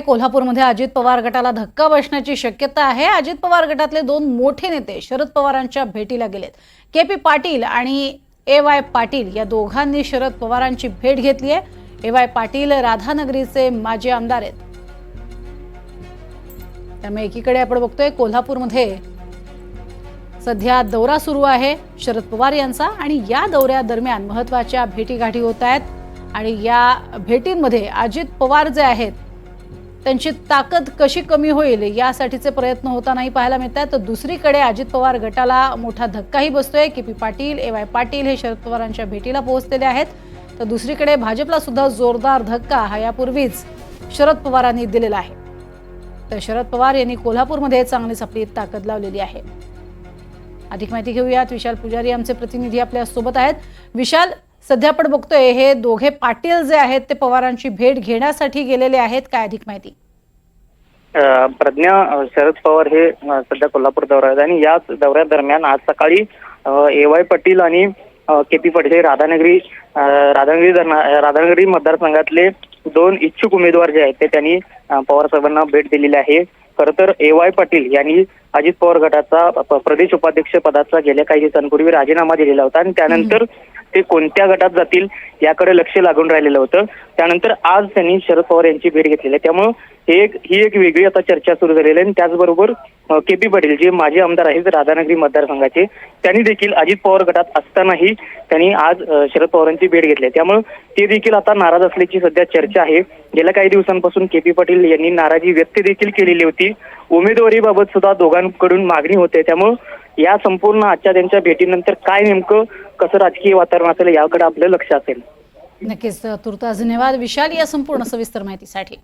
कोल्हापूरमध्ये अजित पवार गटाला धक्का बसण्याची शक्यता आहे. अजित पवार गटातले दोन मोठे नेते शरद पवारांच्या भेटीला गेलेत. के पी पाटील आणि ए वाय पाटील या दोघांनी शरद पवारांची भेट घेतली आहे. ए वाय पाटील राधानगरीचे माजी आमदार आहेत. त्यामुळे एकीकडे आपण बघतोय कोल्हापूरमध्ये सध्या दौरा सुरू आहे शरद पवार यांचा आणि या दौऱ्यादरम्यान महत्त्वाच्या भेटीगाठी होत आहेत. आणि या भेटींमध्ये अजित पवार जे आहेत त्यांची ताकद कशी कमी होईल यासाठीचे प्रयत्न होतानाही पाहायला मिळत आहेत तर दुसरीकडे अजित पवार गटाला मोठा धक्काही बसतोय. K P Patil A Y Patil हे शरद पवारांच्या भेटीला पोहोचलेले आहेत. तर दुसरीकडे भाजपला सुद्धा जोरदार धक्का हा यापूर्वीच शरद पवारांनी दिलेला आहे. तर शरद पवार यांनी कोल्हापूरमध्ये चांगलीच आपली ताकद लावलेली आहे. अधिक माहिती घेऊयात. विशाल पुजारी आमचे प्रतिनिधी आपल्यासोबत आहेत. विशाल सध्या आपण बघतोय हे दोघे पाटील जे आहेत ते पवारांची भेट घेण्यासाठी गेलेले आहेत. काय अधिक माहिती? प्रज्ञा शरद पवार हे सध्या कोल्हापूर दौऱ्यात आहेत आणि याच दौऱ्यादरम्यान आज सकाळी ए वाय पाटील आणि के पी पाटील हे राधानगरी राधानगरी राधानगरी मतदारसंघातले दोन इच्छुक उमेदवार जे आहेत ते त्यांनी पवार साहेबांना भेट दिलेली आहे. खरं तर ए वाय पाटील यांनी अजित पवार गटाचा प्रदेश उपाध्यक्ष पदाचा गेल्या काही दिवसांपूर्वी राजीनामा दिलेला होता आणि त्यानंतर ते कोणत्या गटात जातील याकडे लक्ष लागून राहिलेलं होतं. त्यानंतर आज त्यांनी शरद पवार यांची भेट घेतलेली आहे. त्यामुळं हे एक ही एक वेगळी आता चर्चा सुरू झालेली आहे. आणि त्याचबरोबर के पी पाटील जे माजी आमदार आहेत राधानगरी मतदारसंघाचे त्यांनी देखील अजित पवार गटात असतानाही त्यांनी आज शरद पवारांची भेट घेतली आहे. त्यामुळं ते देखील आता नाराज असल्याची सध्या चर्चा आहे. गेल्या काही दिवसांपासून के पी पाटील यांनी नाराजी व्यक्त देखील केलेली होती. उमेदवारीबाबत सुद्धा दोघांकडून मागणी होते. त्यामुळे या संपूर्ण आजच्या त्यांच्या भेटीनंतर काय नेमकं कसं राजकीय वातावरण असेल याकडे आपलं लक्ष असेल. नक्कीच तुर्तास धन्यवाद. विशाल या संपूर्ण सविस्तर माहितीसाठी.